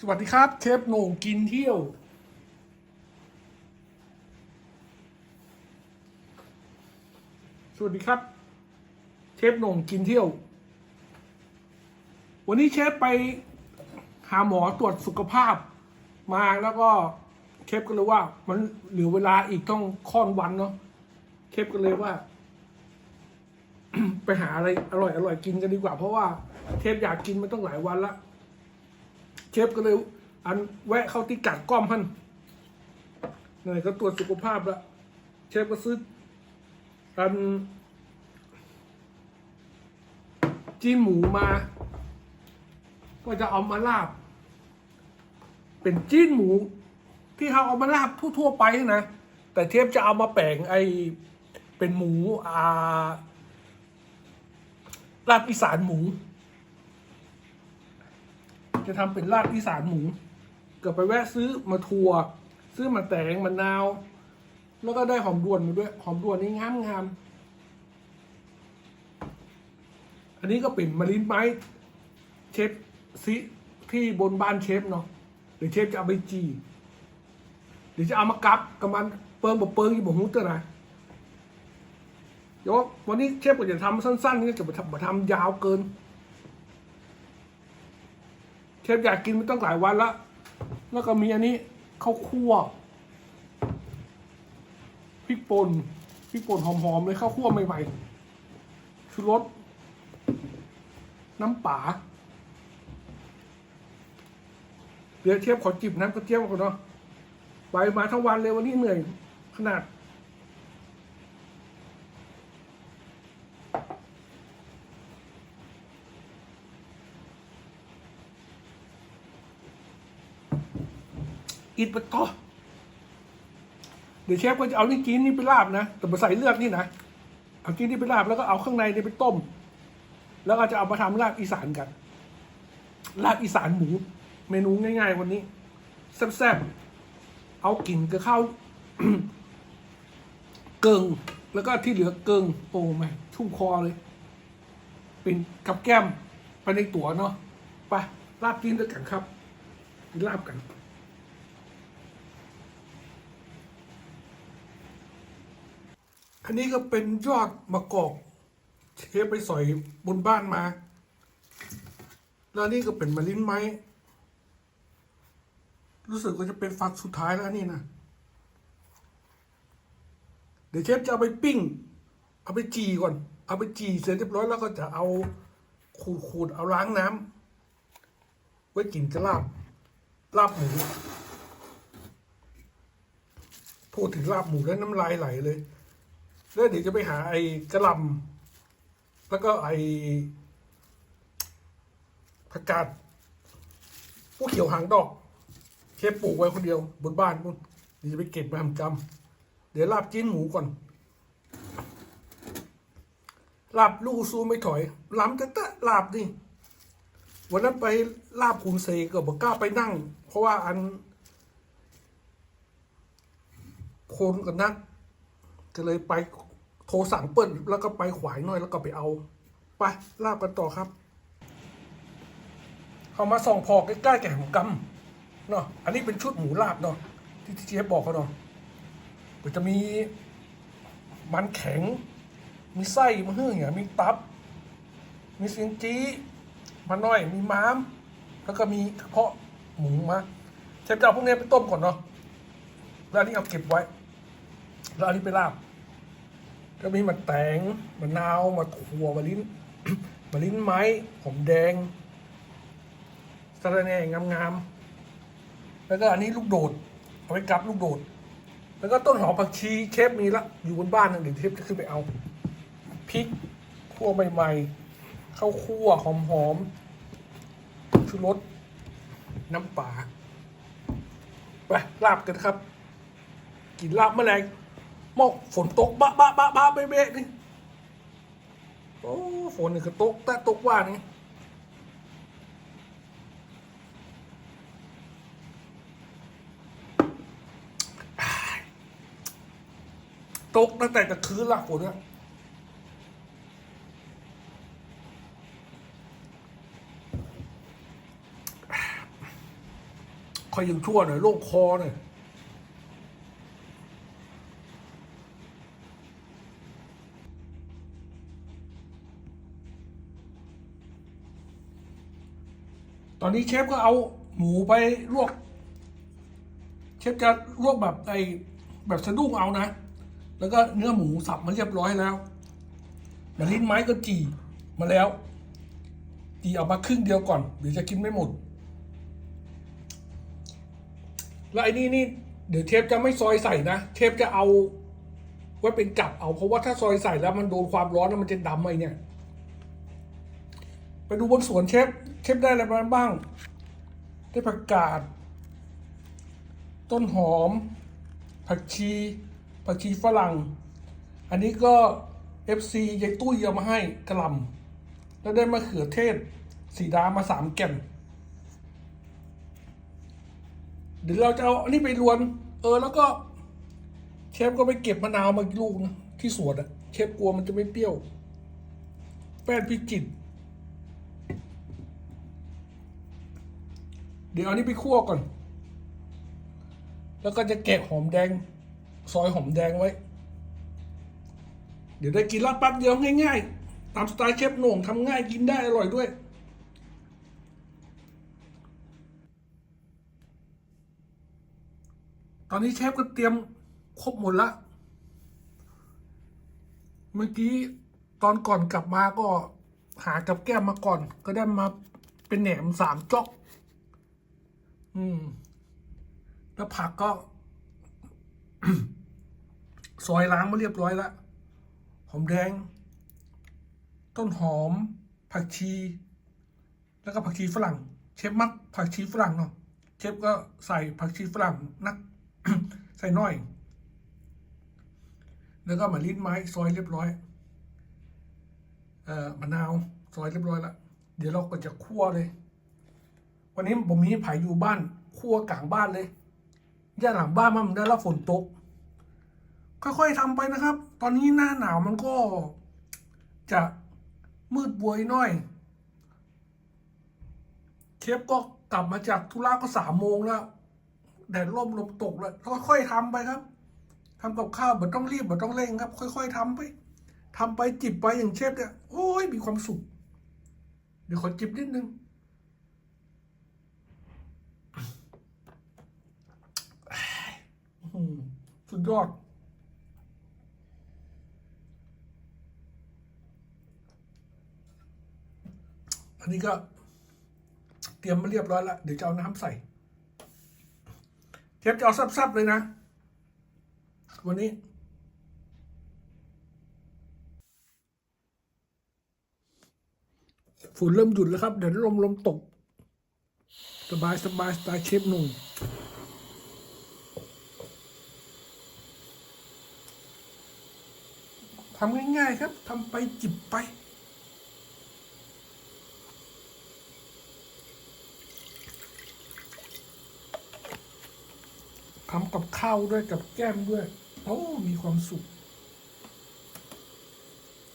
สวัสดีครับ เชฟโหน่งกินเที่ยว สวัสดีครับ เชฟโหน่งกินเที่ยว วันนี้เชฟไปหาหมอตรวจสุขภาพมาแล้วก็เชฟก็เลยว่า มันเหลือเวลาอีกต้องค่อนวันเนาะเชฟก็เลยว่า ไปหาอะไรอร่อยอร่อยกินกันดีกว่า เพราะว่าเชฟอยากกินมาตั้งหลายวันละ เชฟก็เลย อันแวะเข้าที่กัดก้อมพันไหนก็ตรวจสุขภาพละเชฟก็ซื้ออันจีนหมูมา ก็จะเอามาลาบ เป็นจีนหมู ที่เขาเอามาลาบทั่วๆไปนะ แต่เทปจะเอามาแปลงไอเป็นหมูอ่าลาบอีสานหมู จะทำเป็นลาบอีสานหมู เกิดไปแวะซื้อมาทัวซื้อมาแตงมะนาว แล้วก็ได้หอมดวนมาด้วย หอมดวนนี่งามงามๆอันนี้ก็เป็นมะลินไม้เชฟซิที่บนบ้านเชฟเนาะเดี๋ยวเชฟจะเอาไปจีเดี๋ยวจะเอามากับกับมันเปิงบ่เปิงอยู่บ่หูเตอร์นะเดี๋ยววันนี้เชฟก็จะทำสั้นๆนี่จะมาทำยาวเกิน เชฟอยากกินมาตั้งหลายวันแล้ว แล้วก็มีอันนี้ข้าวคั่วพริกป่นพริกป่นหอมๆเลยข้าวคั่วใหม่ๆชูรสน้ำป่าเดี๋ยวเชฟขอจิบน้ำกระเจี๊ยบก่อนเนาะไปมาทั้งวันเลยวันนี้เหนื่อยขนาด อิดไปต่อเดี๋ยวเชฟก็จะเอานี่จีนนี่ไปลาบนะ แต่มาใส่เลือดนี่นะ เอาจีนนี่ไปลาบแล้วก็เอาข้างในนี่ไปต้ม แล้วก็จะเอามาทำลาบอีสานกัน ลาบอีสานหมู เมนูง่ายๆวันนี้แซ่บๆ เอากลิ่นกับข้าวเกิง แล้วก็ที่เหลือเกิงโอ้ไม่ชุ่มคอเลย เป็นกับแก้มไปในตัวเนาะ ไปลาบกินด้วยกันครับกินลาบกัน อันนี้ก็เป็นยอดมะกอกเชฟไปสอยบนบ้านมา แล้วนี่ก็เป็นมะลิ้นไม้ รู้สึกว่าจะเป็นฝักสุดท้ายแล้วนี่นะ เดี๋ยวเชฟจะเอาไปปิ้ง เอาไปจีก่อน เอาไปจีเสร็จเรียบร้อยแล้วก็จะเอาขูดขูดๆเอาล้างน้ำไว้กินกับลาบ ลาบหมูพูดถึงลาบหมูแล้วน้ำลายไหลเลย แล้วเดี๋ยวจะไปหาไอ้กระลำแล้วก็ไอ้ผักกาดผู้เขียวหางดอกเชฟปลูกไว้คนเดียวบนบ้านนู่นเดี๋ยวจะไปเก็บมาทำจำเดี๋ยวลาบจิ้นหมูก่อนลาบลูกซูไม่ถอยล้ำแต่ตะลาบนี่วันนั้นไปลาบคุณเซก็บอกกล้าไปนั่ง เพราะว่าอันโคนกับนักก็เลยไป สั่งเปิ้ลแล้วก็ไปขวายหน่อยแล้วก็ไปเอา ไปลาบกันต่อครับเขามาส่องพอใกล้ๆแก่หมูกำเนาะอันนี้เป็นชุดหมูลาบเนาะที่ที่เชฟบอกเขาเนาะก็จะมีมันแข็ง มีไส้มะฮึ่งอย่างมีตับ มีเสียงจี้มันน้อย มีม้าม แล้วก็มีกระเพาะหมูมาเชฟจะเอาพวกนี้ไปต้มก่อนเนาะแล้วอันนี้เอาเก็บไว้ แล้วอันนี้ไปลาบ ก็มีมะแตงมะนาวมะถั่วมะลิ้นมะลิ้นไม้หอมแดงสะระแหน่งามๆแล้วก็อันนี้ลูกโดดเอาไปกับลูกโดด แล้วก็ต้นหอมผักชีเชฟมีละ อยู่บนบ้านนะเดี๋ยวเชฟจะขึ้นไปเอาพริกคั่วใหม่ๆข้าวคั่วหอมๆชูรสน้ำปลาไปลาบกันครับ กินลาบแมลงหร่ มอกฝนตกบะบะบะบะเบะเบะนี่โอ้ฝนนี่ก็ตกแต่ตกว่านี่ตกตั้งแต่ตะคืนละฝนอะคอยยังชั่วหน่อยโรคคอหน่อย อนนี้เชฟก็เอาหมูไปลวก เชฟจะลวกแบบไอแบบสะดุ้งเอานะ แล้วก็เนื้อหมูสับมาเรียบร้อยแล้วเดี๋ยวลิ้นไม้ก็จีมาแล้วจีเอามาครึ่งเดียวก่อนเดี๋ยวจะกินไม่หมด แล้วไอ้นี่นี่เดี๋ยวเชฟจะไม่ซอยใส่นะเชฟจะเอาไว้เป็นกับเอาเพราะว่าถ้าซอยใส่แล้วมันโดนความร้อนแล้วมันจะดำไอ้เนี่ย ดูบนสวนเชฟ เชฟได้อะไรมาบ้าง ได้ผักกาด ต้นหอม ผักชี ผักชีฝรั่ง อันนี้ก็ FC ยายตุ้ยเอามาให้กระลำแล้วได้มะเขือเทศ สีดามาสามแก่น เดี๋ยวเราจะเอาอันนี้ไปรวน เออแล้วก็ เชฟก็ไปเก็บมะนาวมาลูกนะที่สวนอะเชฟกลัวมันจะไม่เปรี้ยว แป้นพิจิตร เดี๋ยวเอานี้ไปคั่วก่อน แล้วก็จะแกะหอมแดง ซอยหอมแดงไว้ เดี๋ยวได้กินลาดปั๊บเดียวง่ายๆ ตามสไตล์เชฟโหน่งทำง่ายกินได้อร่อยด้วยตอนนี้เชฟก็เตรียมครบหมดละ เมื่อกี้ตอนก่อนกลับมาก็หากับแก้มมาก่อน ก็ได้มาเป็นแหนมสามจอก อืม แล้วผักก็ ซอยล้างมาเรียบร้อยแล้วหอมแดง ต้นหอม ผักชี แล้วก็ผักชีฝรั่ง เชฟมักผักชีฝรั่งเนาะเชฟก็ใส่ผักชีฝรั่งนัก ใส่น้อย แล้วก็มาลิ้นไม้ ซอยเรียบร้อยเอ่อมะนาว ซอยเรียบร้อยล้วเดี๋ยวเราก็จะคั่วเลย วันนี้ผมมีไผ่อยู่บ้านคั่วกลางบ้านเลยย่าหลังบ้านมันได้รับฝนตก ค่อยๆทำไปนะครับ ตอนนี้หน้าหนาวมันก็ จะมืดบวยน่อยเชฟก็กลับมาจากธุระก็สามโมงแล้วแดดร่มลมตกแล้วค่อยๆทำไปครับทำกับข้าวไม่ต้องรีบไม่ต้องเร่งครับ ค่อย ๆทำไปทำไปจิบไปอย่างเชฟเนี่ยโอ้ยมีความสุขเดี๋ยวขอจิบนิดนึง อืม สุดยอด อันนี้ก็ เตรียมมาเรียบร้อยแล้ว เดี๋ยวจะเอาน้ำใส่เชฟจะเอาซับๆเลยนะ วันนี้ฝนเริ่มหยุดแล้วครับ เดี๋ยวลมลมตก สบายสบายสไตล์เชฟหนุ่มำง่ายๆครับทำไปจิบไป ทำกับข้าวด้วยกับแก้มด้วย โอ้ มีความสุข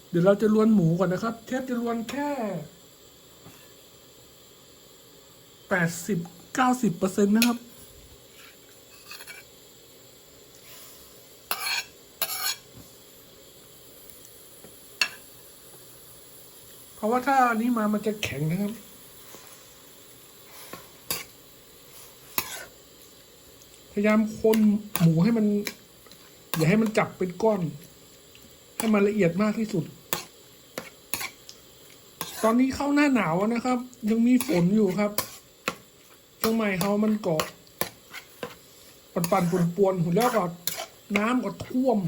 เดี๋ยวเราจะลวนหมูก่อนนะครับเชฟจะลวนแค่แปดสิบเก้าสิบเปอร์เซ็นต์นะครับ เพราะว่าถ้าอันนี้มามันจะแข็งนะครับ พยายามคนหมูให้มัน อย่าให้มันจับเป็นก้อน ให้มันละเอียดมากที่สุด ตอนนี้เข้าหน้าหนาวแล้วนะครับ ยังมีฝนอยู่ครับเชียงใหม่เขามันเกาะปันปันปวนปวนหุ่นแล้วก็น้ำก็ท่วม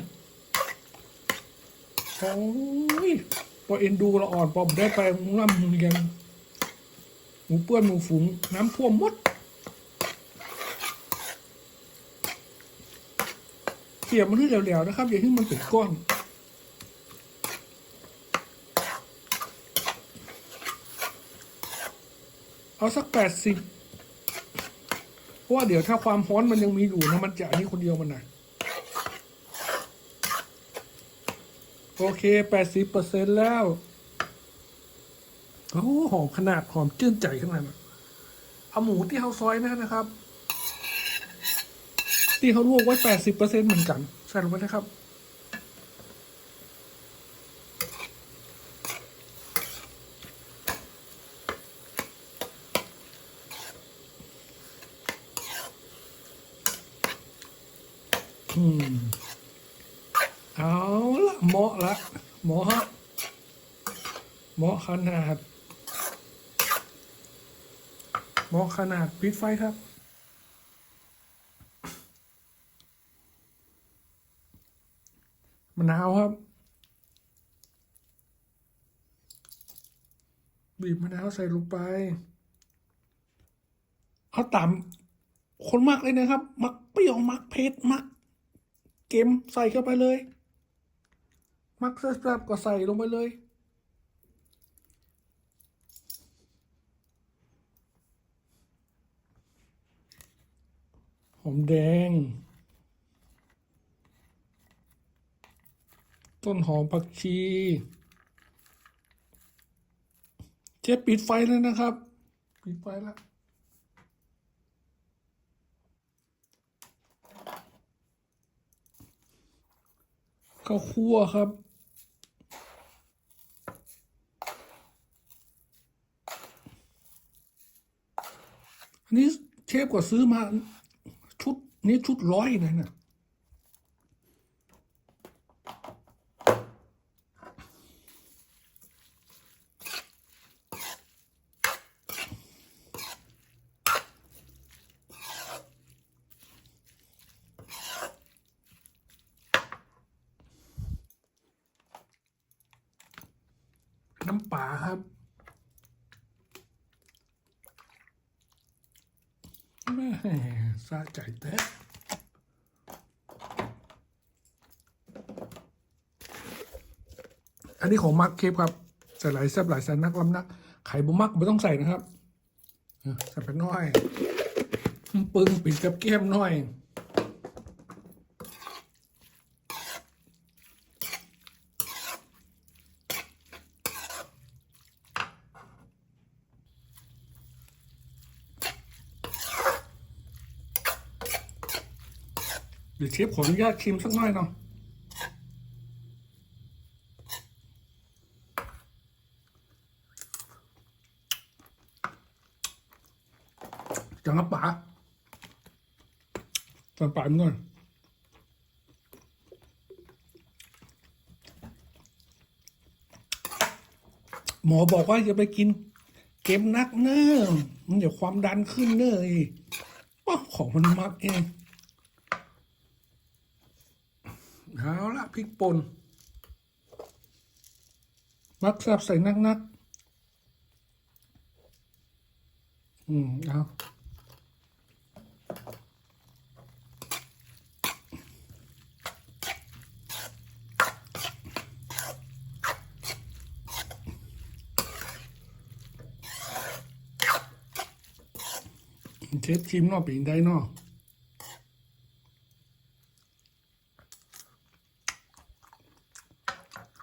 โอ้ย อเอ็นดูเราอ่อนพอได้ไปง่ำเรียนหมูเปื้อนหมูฝูงน้ำท่วมมดเกี่ยมันให้เหลวๆนะครับ อย่าให้มันเป็นก้อนเอาสักแปดสิบเพราะว่าเดี๋ยวถ้าความร้อนมันยังมีอยู่นะมันจะอันนี้คนเดียวมันนะ โอเคแปดสิบเปอร์เซ็นต์แล้ว โอ้หอมขนาดหอมเจื้อนใจขนาดเอาหมูที่เขาซอยนะครับ ที่เขาลวกไว้แปดสิบเปอร์เซ็นต์เหมือนกันใส่ลงไปนะครับ ขนาดปิดไฟครับ มะนาวครับ บีบมะนาวใส่ลงไปเอาตามคนมักเลยนะครับ มักเปรี้ยวมักเผ็ดมักเค็มใส่เข้าไปเลย มักแซ่บๆก็ใส่ลงไปเลย อมแดง ต้นหอมผักชีเชฟปิดไฟแล้วนะครับ ปิดไฟแล้วข้าวคั่วครับอันนี้เชฟก็ซื้อมา นี่ชุดร้อยเลยนะ น้ำปลาครับ แม่ chạy Tết อันนี้ของมักเคปครับใส่หลายแซ่บหลายแสนนักลำนักไข่บุมักไม่ต้องใส่นะครับใส่ไปน้อย ปึงปิดกับแก้มน้อย ยวเชฟขออนุญาตชิมสักหน่อยเนาะจังกับป๋าจังป๋ามันหน่อยหมอบอกว่าอย่าไปกินเค็มนักเนอะมันเดี๋ยวความดันขึ้นเนอะไอ้ของมันมักเอง เอาละพ ริกป่นมักแซบใส่นักนักๆอืม เอาเชฟชิมนอปีนได้เนอ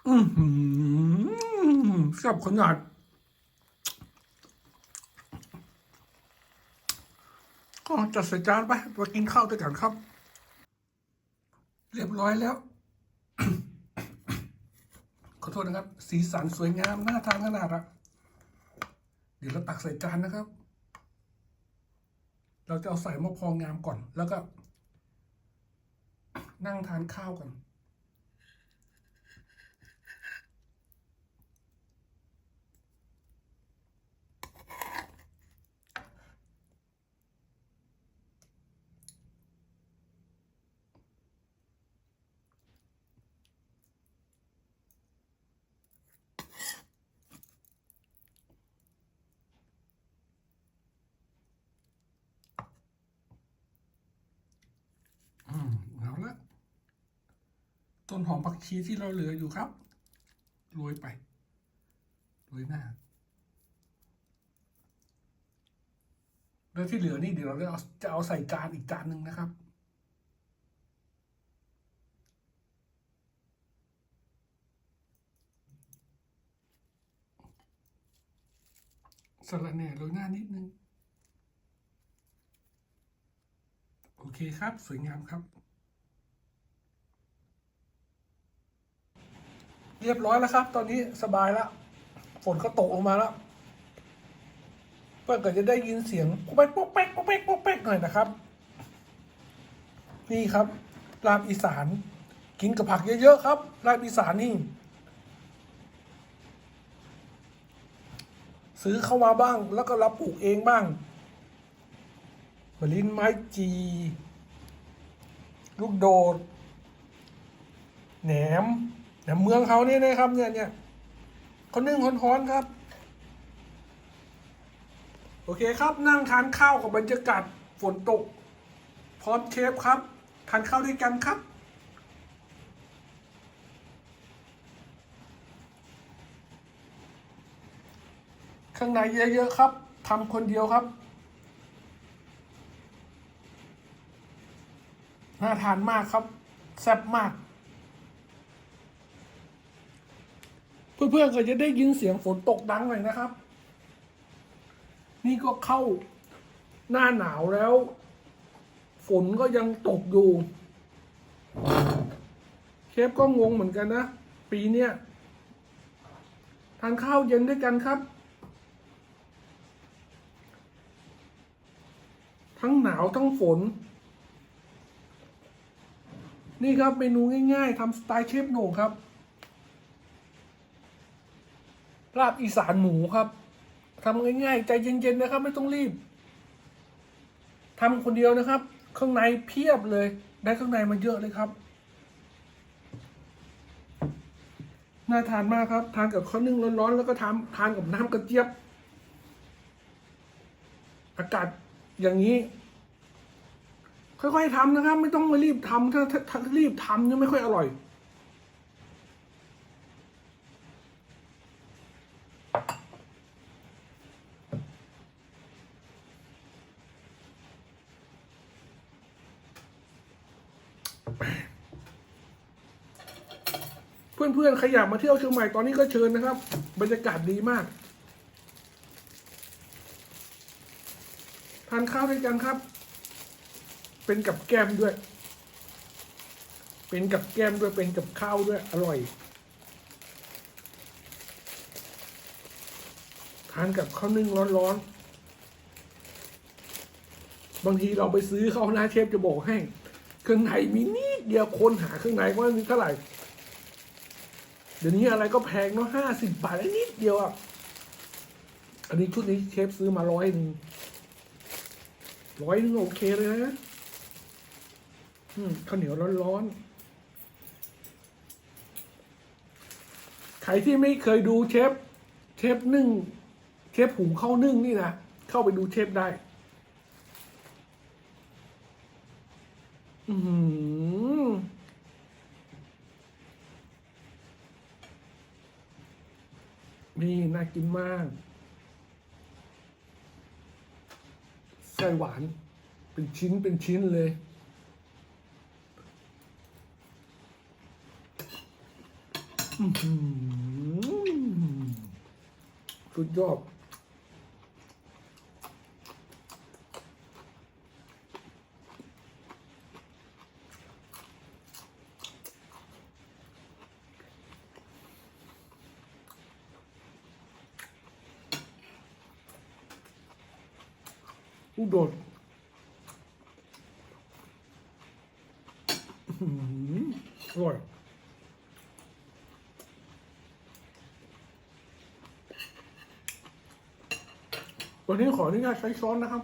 อือหือแซ่บขนาด ก็จัดใส่จานไปไปกินข้าวด้วยกันครับ เรียบร้อยแล้ว ขอโทษนะครับ สีสันสวยงามน่าทานขนาดอะเดี๋ยวเราตักใส่จานนะครับ เราจะเอาใส่มะพร้าวงามก่อน แล้วก็ นั่งทานข้าวกัน อืมเอาละ ต้นหอมผักชีที่เราเหลืออยู่ครับโรยไปโรยหน้า แล้วที่เหลือนี่เดี๋ยวเราจะเอาจะเอาใส่จานอีกจานหนึ่งนะครับสลัดแหน่โรยหน้านิดนึง โอเคครับ สวยงามครับ เรียบร้อยแล้วครับ ตอนนี้สบายแล้วฝนก็ตกลงมาแล้วเพื่อนก็จะได้ยินเสียงปุ๊กเป๊กปุ๊กเป๊กปุ๊กเป๊กปุ๊กเป๊กหน่อยนะครับ นี่ครับลาบอีสานกินกับผักเยอะๆครับลาบอีสานนี่ ซื้อเข้ามาบ้างแล้วก็รับปลูกเองบ้างมะลินไม้จี ลูกโดดแหนม แหนมเมืองเขาเนี่ยนะครับ เนี่ยเนี่ยเขานึ่งฮ้อนๆครับ โอเคครับนั่งทานข้าวกับบรรยากาศฝนตก พร้อมเชฟครับ ทานข้าวด้วยกันครับข้างในเยอะๆครับทำคนเดียวครับ น่าทานมากครับ แซ่บมาก เพื่อนๆก็จะได้ยินเสียงฝนตกดังหน่อยนะครับ นี่ก็เข้าหน้าหนาวแล้ว ฝนก็ยังตกอยู่เชฟก็งงเหมือนกันนะ ปีเนี้ยทานข้าวเย็นด้วยกันครับ ทั้งหนาวทั้งฝน นี่ครับเมนูง่ายๆทำสไตล์เชฟโหน่งครับ ลาบอีสานหมูครับทำง่ายๆ ใจเย็นๆนะครับ ไม่ต้องรีบทำคนเดียวนะครับข้างในเพียบเลย ได้ข้างในมาเยอะเลยครับ น่าทานมากครับ ทานกับข้าวนึ่งร้อนๆ แล้วก็ทานทานกับน้ำกระเจี๊ยบ อากาศอย่างนี้ ค่อยๆทำนะครับ ไม่ต้องมารีบทำถ้าถ้าถ้ารีบทำเนี่ยไม่ค่อยอร่อย เพื่อนๆใครอยากมาเที่ยวเชียงใหม่ตอนนี้ก็เชิญนะครับ บรรยากาศดีมาก ทานข้าวด้วยกันครับ เป็นกับแก้มด้วย เป็นกับแก้มด้วย เป็นกับข้าวด้วย อร่อย ทานกับข้าวนึ่งร้อนๆ บางทีเราไปซื้อเขานะเชฟจะบอกให้ เครื่องในมีนิดเดียวคนหาเครื่องในว่ามีเท่าไหร่ เดี๋ยวนี้อะไรก็แพงเนาะห้าสิบบาทนิดเดียวอะ อันนี้ชุดนี้เชฟซื้อมาร้อยหนึ่งร้อยหนึงโอเคเลยนะอืมข้าวเหนียวร้อนๆ ใครที่ไม่เคยดูเชฟ เชฟนึ่ง เชฟหุงข้าวนึ่งนี่นะ เข้าไปดูเชฟได้ อือหือนี่น่ากินมาก ไส้หวาน เป็นชิ้นเป็นชิ้นเลย สุดยอด อุดรอื้อหืออร่อยวันนี้ขออนุญาตใช้ช้อนนะครับ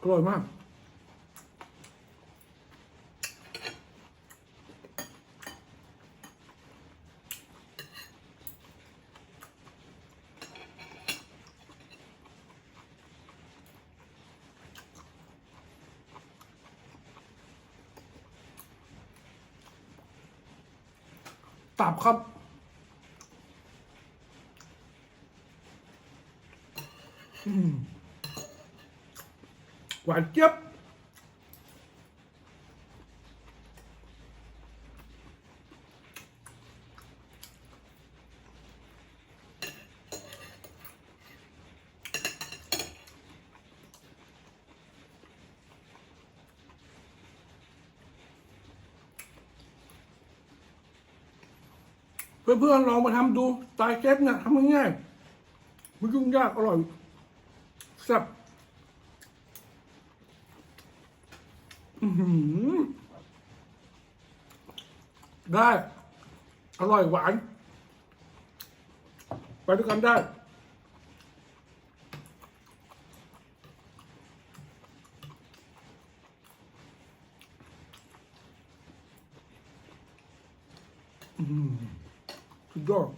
อร่อยมาก ตับครับ หวานเจี๊ยบ เพื่อนๆลองมาทำดูสไตล์เชฟเนี่ยทำง่ายๆไม่ยุ่งยากอร่อยแซ่บได้ อร่อยหวาน ไปด้วยกันได้ สุดยอด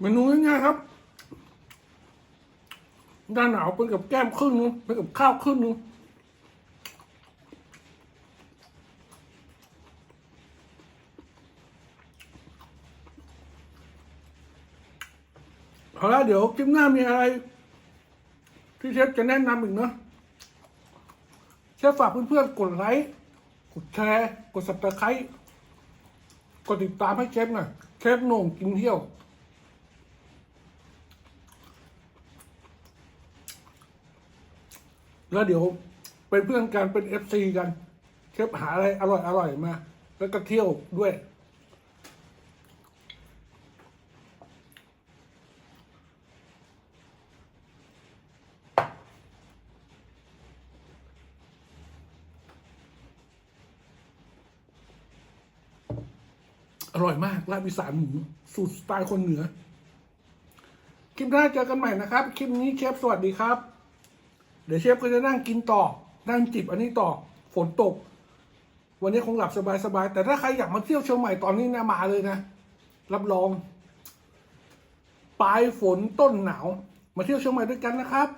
เมนูง่ายๆครับหน้าหนาวเป็นกับแก้มครึ่งนึงเป็นกับข้าวครึ่งนึงเอาละเดี๋ยวคลิปหน้ามีอะไร ที่เชฟจะแนะนำอีกเนอะเชฟฝากเพื่อนๆกดไลค์กดแชร์กด subscribe กดติดตามให้เชฟหน่อยเชฟโหน่งกินเที่ยว แล้วเดี๋ยวเป็นเพื่อนกันเป็นเอฟซีกัน เชฟหาอะไรอร่อยอร่อยมา แล้วก็เที่ยวด้วย อร่อยมากลาบอีสานหมูสูตรสไตล์คนเหนือ คลิปหน้าเจอกันใหม่นะครับ คลิปนี้เชฟสวัสดีครับ เดี๋ยวเชฟก็จะนั่งกินต่อ นั่งจิบอันนี้ต่อ ฝนตก วันนี้คงหลับสบายๆ แต่ถ้าใครอยากมาเที่ยวเชียงใหม่ตอนนี้นะมาเลยนะ รับรอง ปลายฝนต้นหนาว มาเที่ยวเชียงใหม่ด้วยกันนะครับ